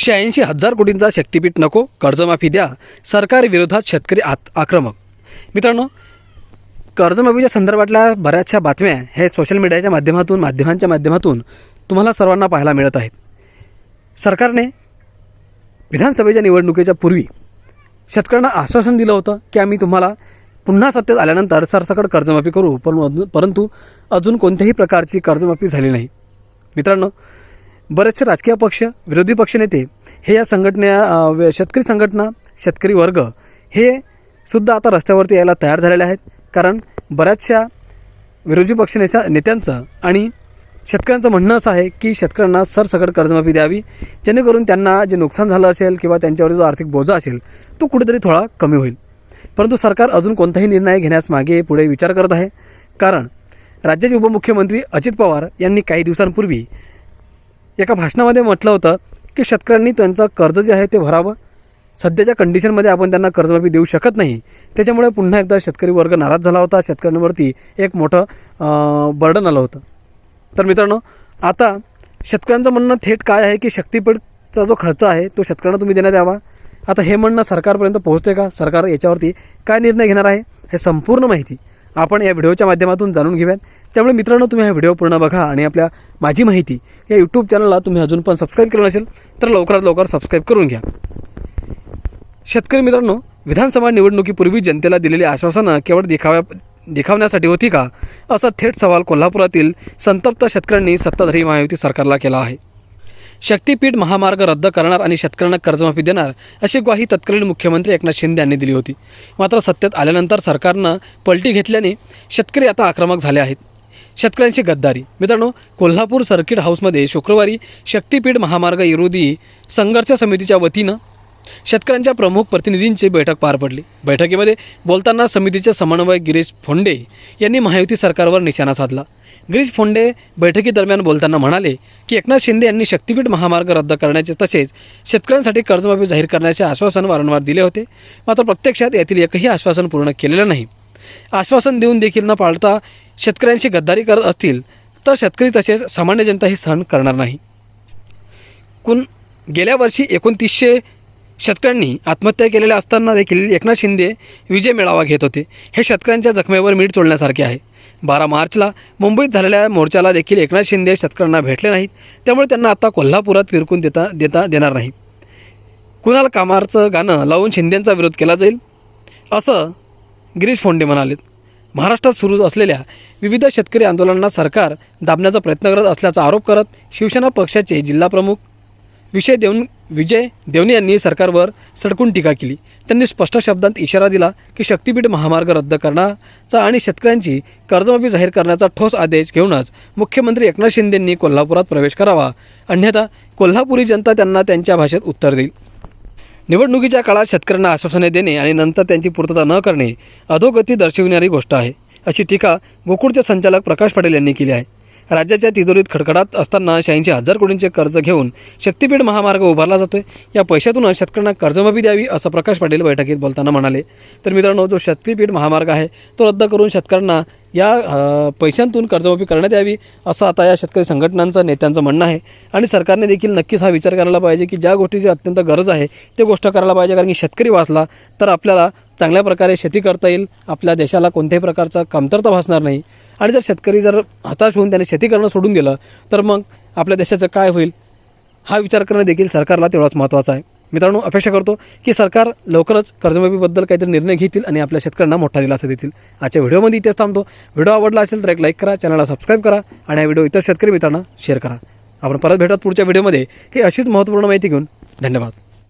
शहाऐंशी हजार कोटींचा शक्तीपीठ नको कर्जमाफी द्या सरकार विरोधात शेतकरी आत आक्रमक. मित्रांनो कर्जमाफीच्या संदर्भातल्या बऱ्याचशा बातम्या हे सोशल मीडियाच्या माध्यमातून माध्यमांच्या माध्यमातून तुम्हाला सर्वांना पाहायला मिळत आहेत. सरकारने विधानसभेच्या निवडणुकीच्या पूर्वी शेतकऱ्यांना आश्वासन दिलं होतं की आम्ही तुम्हाला पुन्हा सत्तेत आल्यानंतर सरसकट कर्जमाफी करू पण परंतु अजून कोणत्याही प्रकारची कर्जमाफी झाली नाही. मित्रांनो बरेचसे राजकीय पक्ष विरोधी पक्षनेते हे या संघटना शेतकरी संघटना शेतकरी वर्ग हे सुद्धा आता रस्त्यावरती यायला तयार झालेले आहेत. कारण बऱ्याचशा विरोधी पक्षनेच्या नेत्यांचं आणि शेतकऱ्यांचं म्हणणं असं आहे की शेतकऱ्यांना सरसकट कर्जमाफी द्यावी जेणेकरून त्यांना जे नुकसान झालं असेल किंवा त्यांच्यावर जो आर्थिक बोजा असेल तो कुठेतरी थोडा कमी होईल. परंतु सरकार अजून कोणताही निर्णय घेण्यास मागे पुढे विचार करत आहे. कारण राज्याचे उपमुख्यमंत्री अजित पवार यांनी काही दिवसांपूर्वी एका भाषणामध्ये म्हटलं होतं की शेतकऱ्यांनी त्यांचं कर्ज जे आहे ते भरावं. सध्याच्या कंडिशनमध्ये आपण त्यांना कर्जमाफी देऊ शकत नाही. त्याच्यामुळे पुन्हा एकदा शेतकरी वर्ग नाराज झाला होता. शेतकऱ्यांवरती एक मोठं बर्डन आलं होतं. तर मित्रांनो आता शेतकऱ्यांचं म्हणणं थेट काय आहे की शक्तीपीठचा जो खर्च आहे तो शेतकऱ्यांना तुम्ही देण्यात यावा. आता हे म्हणणं सरकारपर्यंत पोहोचते का? सरकार याच्यावरती काय निर्णय घेणार आहे? हे संपूर्ण माहिती आपण या व्हिडिओच्या माध्यमातून जाणून घेऊयात. त्यामुळे मित्रांनो तुम्ही हा व्हिडिओ पूर्ण बघा आणि आपल्या माझी माहिती या यूट्यूब चॅनलला तुम्ही अजून पण सबस्क्राईब केलं नसेल तर लवकरात लवकर सबस्क्राईब करून घ्या. शेतकरी मित्रांनो विधानसभा निवडणुकीपूर्वी जनतेला दिलेली आश्वासनं केवळ देखाव्या देखावण्यासाठी होती का असा थेट सवाल कोल्हापुरातील संतप्त शेतकऱ्यांनी सत्ताधारी महायुती सरकारला केला आहे. शक्तीपीठ महामार्ग रद्द करणार आणि शेतकऱ्यांना कर्जमाफी देणार अशी ग्वाही तत्कालीन मुख्यमंत्री एकनाथ शिंदे यांनी दिली होती. मात्र सत्तेत आल्यानंतर सरकारनं पलटी घेतल्याने शेतकरी आता आक्रमक झाले आहेत. शेतकऱ्यांची गद्दारी. मित्रांनो कोल्हापूर सर्किट हाऊसमध्ये शुक्रवारी शक्तीपीठ महामार्ग विरोधी संघर्ष समितीच्या वतीनं शेतकऱ्यांच्या प्रमुख प्रतिनिधींची बैठक पार पडली. बैठकीमध्ये बोलताना समितीचे समन्वयक गिरीश फोंडे यांनी महायुती सरकारवर निशाणा साधला. गिरीश फोंडे बैठकीदरम्यान बोलताना म्हणाले की एकनाथ शिंदे यांनी शक्तीपीठ महामार्ग रद्द करण्याचे तसेच शेतकऱ्यांसाठी कर्जमाफी जाहीर करण्याचे आश्वासन वारंवार दिले होते. मात्र प्रत्यक्षात यातील एकही आश्वासन पूर्ण केलेलं नाही. आश्वासन देऊन देखील न पाळता शेतकऱ्यांशी गद्दारी करत असतील तर शेतकरी तसेच सामान्य जनता हे सहन करणार नाही. कुण गेल्या वर्षी एकोणतीसशे शेतकऱ्यांनी आत्महत्या केलेल्या असताना देखील एकनाथ शिंदे विजय मेळावा घेत होते. हे शेतकऱ्यांच्या जखमेवर मीठ चोळण्यासारखे आहे. बारा मार्चला मुंबईत झालेल्या मोर्चाला देखील एकनाथ शिंदे शेतकऱ्यांना भेटले नाहीत. त्यामुळे त्यांना आता कोल्हापुरात फिरकून देता देता देणार नाही. कुणाल कामारचं गाणं लावून शिंदेंचा विरोध केला जाईल? असं गिरीश फोंडे म्हणालेत. महाराष्ट्रात सुरू असलेल्या विविध शेतकरी आंदोलनांना सरकार दाबण्याचा प्रयत्न करत असल्याचा आरोप करत शिवसेना पक्षाचे जिल्हाप्रमुख विषय देऊन विजय देवणे यांनी सरकारवर सडकून टीका केली. त्यांनी स्पष्ट शब्दांत इशारा दिला की शक्तीपीठ महामार्ग रद्द करण्याचा आणि शेतकऱ्यांची कर्जमाफी जाहीर करण्याचा ठोस आदेश घेऊनच मुख्यमंत्री एकनाथ शिंदेंनी कोल्हापुरात प्रवेश करावा. अन्यथा कोल्हापुरी जनता त्यांना त्यांच्या भाषेत उत्तर देईल. निवडणुकीच्या काळात शेतकऱ्यांना आश्वासने देणे आणि नंतर त्यांची पूर्तता न करणे अधोगती दर्शविणारी गोष्ट आहे अशी टीका गोकुळचे संचालक प्रकाश पटेल यांनी केली आहे. राज्याच्या तिजोरीत खडखडात असताना शहाऐंशी हजार कोटींचे कर्ज घेऊन शक्तीपीठ महामार्ग उभारला जातोय. या पैशातून शेतकऱ्यांना कर्जमाफी द्यावी असं प्रकाश पाटील बैठकीत बोलताना म्हणाले. तर मित्रांनो जो शक्तीपीठ महामार्ग आहे तो रद्द करून शेतकऱ्यांना या पैशांतून कर्जमाफी करण्यात यावी असं आता या शेतकरी संघटनांचं नेत्यांचं म्हणणं आहे. आणि सरकारने देखील नक्कीच हा विचार करायला पाहिजे की ज्या गोष्टीची अत्यंत गरज आहे ते गोष्ट करायला पाहिजे. कारण की शेतकरी वाचला तर आपल्याला चांगल्या प्रकारे शेती करता येईल. आपल्या देशाला कोणत्याही प्रकारचा कमतरता भासणार नाही. आणि जर शेतकरी जर हताश होऊन त्याने शेती करणं सोडून दिलं तर मग आपल्या देशाचं काय होईल? हा विचार करणं देखील सरकारला तेवढाच महत्त्वाचा आहे. मित्रांनो अपेक्षा करतो की सरकार लवकरच कर्जमाफीबद्दल काहीतरी निर्णय घेतील आणि आपल्या शेतकऱ्यांना मोठा दिलासा देतील. आजच्या व्हिडिओमध्ये इथेच थांबतो. व्हिडिओ आवडला असेल तर एक लाईक करा चॅनलला सबस्क्राईब करा आणि हा व्हिडिओ इतर शेतकरी मित्रांना शेअर करा. आपण परत भेटत पुढच्या व्हिडिओमध्ये. ही अशीच महत्त्वपूर्ण माहिती घेऊन धन्यवाद.